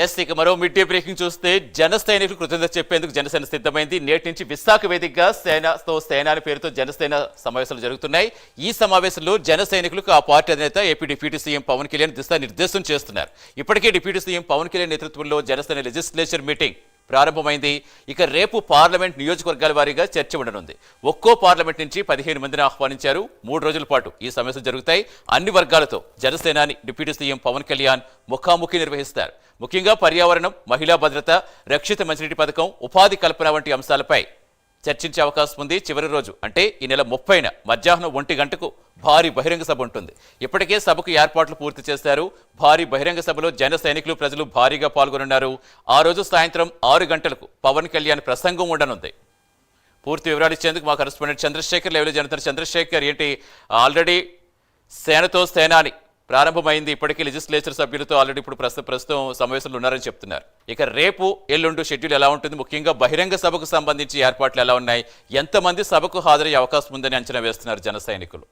Yes ఇక మరో mid day breaking చూస్తే జన సైనికులు కృతజ్ఞత చెప్పేందుకు జనసేన సిద్ధమైంది. నేటి నుంచి విశాఖ వేదికగా సేనతో సేన పేరుతో జనసేన సమావేశాలు జరుగుతున్నాయి. ఈ సమావేశంలో జన సైనికులకు ఆ పార్టీ అధినేత AP deputy CM Pawan Kalyan దిశానిర్దేశం చేస్తున్నారు. ఇప్పటికే డిప్యూటీ సీఎం పవన్ కళ్యాణ్ నేతృత్వంలో జనసేన లెజిస్లేచర్ మీటింగ్ ప్రారంభమైంది. ఇక రేపు పార్లమెంట్ నియోజకవర్గాల వారీగా చర్చ ఉండనుంది. ఒక్కో పార్లమెంట్ నుంచి పదిహేను మందిని ఆహ్వానించారు. మూడు రోజుల పాటు ఈ సమావేశం జరుగుతాయి. అన్ని వర్గాలతో జనసేనాని డిప్యూటీ సీఎం పవన్ కళ్యాణ్ ముఖాముఖి నిర్వహిస్తారు. ముఖ్యంగా పర్యావరణం మహిళా భద్రత రక్షిత మంచినీటి పథకం ఉపాధి కల్పన వంటి అంశాలపై చర్చించే అవకాశం ఉంది. చివరి రోజు అంటే ఈ నెల ముప్పైన మధ్యాహ్నం ఒంటి గంటకు భారీ బహిరంగ సభ ఉంటుంది. ఇప్పటికే సభకు ఏర్పాట్లు పూర్తి చేశారు. భారీ బహిరంగ సభలో జన సైనికులు ప్రజలు భారీగా పాల్గొనున్నారు. ఆ రోజు సాయంత్రం ఆరు గంటలకు పవన్ కళ్యాణ్ ప్రసంగం ఉండనుంది. పూర్తి వివరాలు ఇచ్చేందుకు మా కరెస్పాండెంట్ చంద్రశేఖర్ లెవెల్ జనతర్ చంద్రశేఖర్ ఏంటి? ఆల్రెడీ సేనతో సేనాని ప్రారంభమైంది ఇప్పటికీ లెజిస్లేచర్ సభ్యులతో ఆల్రెడీ ఇప్పుడు ప్రస్తుతం ప్రస్తుతం సమావేశంలో ఉన్నారని చెప్తున్నారు. ఇక రేపు ఎల్లుండు షెడ్యూల్ ఎలా ఉంటుంది? ముఖ్యంగా బహిరంగ సభకు సంబంధించి ఏర్పాట్లు ఎలా ఉన్నాయి? ఎంతమంది సభకు హాజరయ్యే అవకాశం ఉందని అంచనా వేస్తున్నారు జన సైనికులు.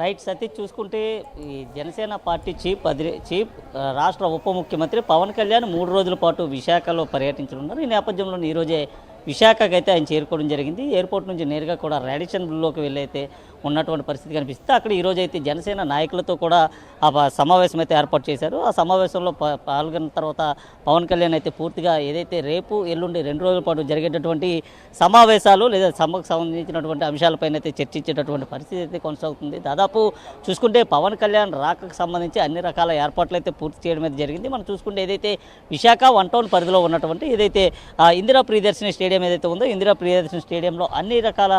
రైట్ సతీష్ చూసుకుంటే ఈ జనసేన పార్టీ చీఫ్ అధి చీఫ్ రాష్ట్ర ఉప ముఖ్యమంత్రి పవన్ కళ్యాణ్ మూడు రోజుల పాటు విశాఖలో పర్యటించనున్నారు. ఈ నేపథ్యంలో ఈరోజే విశాఖకి అయితే ఆయన చేరుకోవడం జరిగింది. ఎయిర్పోర్ట్ నుంచి నేరుగా కూడా రాడిషన్ బ్లూలోకి వెళ్ళైతే ఉన్నటువంటి పరిస్థితి కనిపిస్తే అక్కడ ఈరోజు అయితే జనసేన నాయకులతో కూడా ఆ సమావేశం అయితే ఏర్పాటు చేశారు. ఆ సమావేశంలో పాల్గొన్న తర్వాత పవన్ కళ్యాణ్ అయితే పూర్తిగా ఏదైతే రేపు ఎల్లుండి రెండు రోజుల పాటు జరిగేటటువంటి సమావేశాలు లేదా సభకు సంబంధించినటువంటి అంశాలపైన అయితే చర్చించేటటువంటి పరిస్థితి అయితే కొనసాగుతుంది. దాదాపు చూసుకుంటే పవన్ కళ్యాణ్ రాకకు సంబంధించి అన్ని రకాల ఏర్పాట్లు అయితే పూర్తి చేయడం అయితే జరిగింది. మనం చూసుకుంటే ఏదైతే విశాఖ వన్ టౌన్ పరిధిలో ఉన్నటువంటి ఏదైతే ఆ, ఇందిరా ప్రియదర్శిని స్టేడియం ఏదైతే ఉందో ఇందిరా ప్రియదర్శిని స్టేడియంలో అన్ని రకాల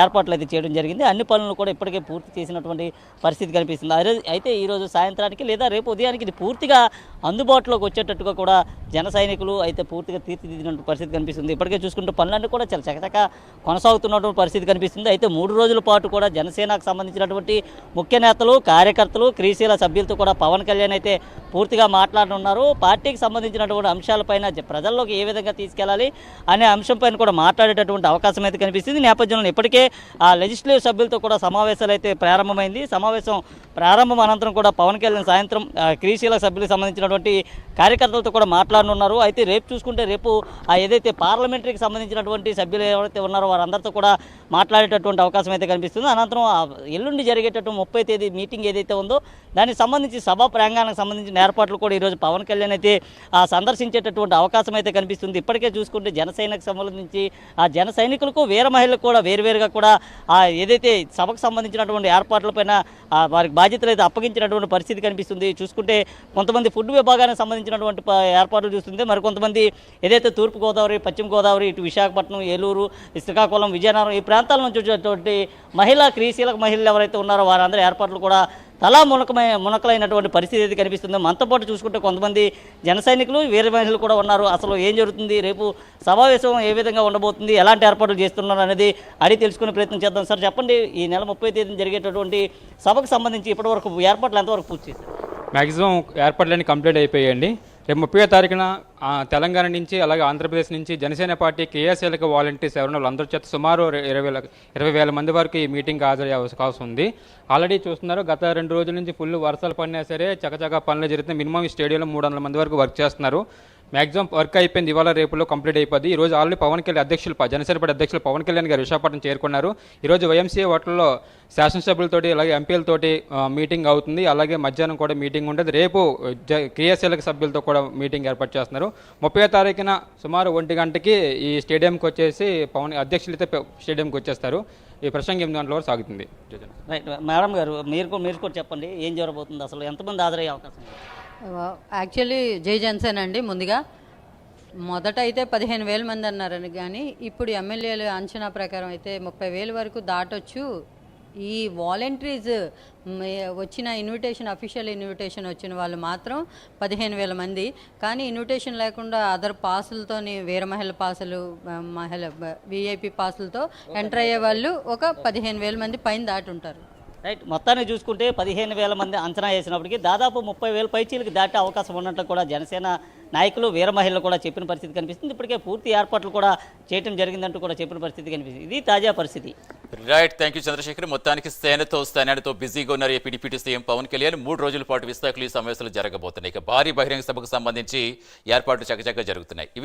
ఏర్పాట్లు అయితే చేయడం జరిగింది. అన్ని పనులు కూడా ఇప్పటికే పూర్తి చేసినటువంటి పరిస్థితి కనిపిస్తుంది. అదే అయితే ఈరోజు సాయంత్రానికి లేదా రేపు ఉదయానికి ఇది పూర్తిగా అందుబాటులోకి వచ్చేటట్టుగా కూడా జన సైనికులు అయితే పూర్తిగా తీర్చిదిద్దినటువంటి పరిస్థితి కనిపిస్తుంది. ఇప్పటికే చూసుకుంటే పనులన్నీ కూడా చాలా చకచక కొనసాగుతున్నటువంటి పరిస్థితి కనిపిస్తుంది. అయితే మూడు రోజుల పాటు కూడా జనసేనకు సంబంధించినటువంటి ముఖ్య నేతలు కార్యకర్తలు క్రీశీల సభ్యులతో కూడా పవన్ కళ్యాణ్ అయితే పూర్తిగా మాట్లాడనున్నారు. పార్టీకి సంబంధించినటువంటి అంశాలపైన ప్రజల్లోకి ఏ విధంగా తీసుకెళ్ళాలి అనే అంశం అంశంపైన కూడా మాట్లాడేటటువంటి అవకాశం అయితే కనిపిస్తుంది. నేపథ్యంలో ఇప్పటికే ఆ లెజిస్లేటివ్ సభ్యులతో కూడా సమావేశాలు అయితే ప్రారంభమైంది. సమావేశం ప్రారంభం అనంతరం కూడా పవన్ కళ్యాణ్ సాయంత్రం క్రీశీల సభ్యులకు సంబంధించినటువంటి కార్యకర్తలతో కూడా మాట్లాడనున్నారు. అయితే రేపు చూసుకుంటే రేపు ఏదైతే పార్లమెంటరీకి సంబంధించినటువంటి సభ్యులు ఎవరైతే ఉన్నారో వారందరితో కూడా మాట్లాడేటటువంటి అవకాశం అయితే కనిపిస్తుంది. అనంతరం ఎల్లుండి జరిగేటటువంటి ముప్పై తేదీ మీటింగ్ ఏదైతే ఉందో దానికి సంబంధించి సభా ప్రాంగణానికి సంబంధించిన ఏర్పాట్లు కూడా ఈరోజు పవన్ కళ్యాణ్ అయితే సందర్శించేటటువంటి అవకాశం అయితే కనిపిస్తుంది. ఇప్పటికే చూసుకుంటే జనసైనకు సంబంధించి ఆ జన సైనికులకు వీర మహిళలకు కూడా వేరువేరుగా కూడా ఏదైతే సభకు సంబంధించినటువంటి ఏర్పాట్లపైన వారికి బాధ్యతలు అయితే అప్పగించినటువంటి పరిస్థితి కనిపిస్తుంది. చూసుకుంటే కొంతమంది ఫుడ్ విభాగానికి సంబంధించినటువంటి ఏర్పాట్లు చూస్తుంది మరికొంతమంది ఏదైతే తూర్పు గోదావరి పశ్చిమ గోదావరి ఇటు విశాఖపట్నం ఏలూరు శ్రీకాకుళం విజయనగరం ఈ ప్రాంతాల నుంచి వచ్చేటువంటి మహిళా క్రీశీలక మహిళలు ఎవరైతే ఉన్నారో వారందరి ఏర్పాట్లు కూడా తలా మునకమై మునకలైనటువంటి పరిస్థితి అయితే కనిపిస్తుంది. మనతో పాటు చూసుకుంటే కొంతమంది జన సైనికులు వీర మహిళలు కూడా ఉన్నారు. అసలు ఏం జరుగుతుంది? రేపు సమావేశం ఏ విధంగా ఉండబోతుంది? ఎలాంటి ఏర్పాట్లు చేస్తున్నారు అనేది అడిగి తెలుసుకునే ప్రయత్నం చేద్దాం. సార్ చెప్పండి. ఈ నెల ముప్పై తేదీన జరిగేటటువంటి సభకు సంబంధించి ఇప్పటివరకు ఏర్పాట్లు ఎంతవరకు పూర్తి చేశారు? మ్యాక్సిమం ఏర్పాట్లన్నీ కంప్లీట్ అయిపోయాయండి. రేపు ముప్పై తారీఖున తెలంగాణ నుంచి అలాగే ఆంధ్రప్రదేశ్ నుంచి జనసేన పార్టీ కేఎస్ఎల్కి వాలంటీర్స్ ఎవరైనా అందరి చేత సుమారు ఇరవై వేల ఇరవై వేల మంది వరకు ఈ మీటింగ్ హాజరయ్యే అవకాశం ఉంది ఆల్రెడీ చూస్తున్నారు గత రెండు రోజుల నుంచి ఫుల్ వర్షాలు పడినా సరే చకచకా పనులు జరుగుతున్నాయి. మినిమం ఈ స్టేడియంలో మూడు వందల మంది వరకు వర్క్ చేస్తున్నారు. మ్యాక్సిమం వర్క్ అయిపోయింది ఇవాళ రేపులో కంప్లీట్ అయిపోద్ది. ఈ రోజు ఆల్రెడీ పవన్ కళ్యాణ్ అధ్యక్షులు జనసేన పార్టీ అధ్యక్షులు పవన్ కళ్యాణ్ గారు విశాఖపట్నం చేరుకున్నారు. ఈరోజు వైఎంసీఏ హోటల్లో శాసనసభ్యులతోటి అలాగే ఎంపీలతోటి మీటింగ్ అవుతుంది. అలాగే మధ్యాహ్నం కూడా మీటింగ్ ఉంటుంది రేపు జ సభ్యులతో కూడా మీటింగ్ ఏర్పాటు చేస్తున్నారు. ముప్పై తారీఖున సుమారు ఒంటి గంటకి ఈ స్టేడియంకి వచ్చేసి పవన్ అధ్యక్షులు అయితే స్టేడియంకి వచ్చేస్తారు. ఈ ప్రసంగం ఎనిమిది గంటల వరకు సాగుతుంది. మేడం గారు మీరు కూడా- మీరు కూడా చెప్పండి. ఏం జరగబోతుంది? అసలు ఎంతమంది హాజరయ్యే అవకాశం యాక్చువల్లీ జై జన్సన్ అండి ముందుగా. మొదట అయితే పదిహేను వేల మంది అన్నారని కానీ ఇప్పుడు ఎమ్మెల్యేలు అంచనా ప్రకారం అయితే ముప్పై వేల వరకు దాటొచ్చు. ఈ వాలంటీర్స్ వచ్చిన ఇన్విటేషన్ అఫీషియల్ ఇన్విటేషన్ వచ్చిన వాళ్ళు మాత్రం పదిహేను వేల మంది. కానీ ఇన్విటేషన్ లేకుండా అదర్ పాసులతోని వీర మహిళ పాసులు మహిళ విఐపి పాసులతో ఎంటర్ అయ్యే వాళ్ళు ఒక పదిహేను వేల మంది పైన దాటి ఉంటారు. రైట్ మొత్తాన్ని చూసుకుంటే పదిహేను వేల మంది అంచనా వేసినప్పటికీ దాదాపు ముప్పై వేల పైచీలకు దాటే అవకాశం ఉన్నట్లు కూడా జనసేన నాయకులు వీర మహిళలు కూడా చెప్పిన పరిస్థితి కనిపిస్తుంది. ఇప్పటికే పూర్తి ఏర్పాట్లు కూడా చేయడం జరిగిందంటూ కూడా చెప్పిన పరిస్థితి కనిపిస్తుంది. ఇది తాజా పరిస్థితి. Right thank you Chandrashekar. మొత్తానికి సేనతో స్థానాలతో బిజీగా ఉన్నారు ఏపీ సీఎం పవన్ కళ్యాణ్. మూడు రోజుల పాటు విశాఖలో ఈ సమావేశాలు జరగబోతున్నాయి. ఇక భారీ బహిరంగ సభకు సంబంధించి ఏర్పాట్లు చకచకా జరుగుతున్నాయి.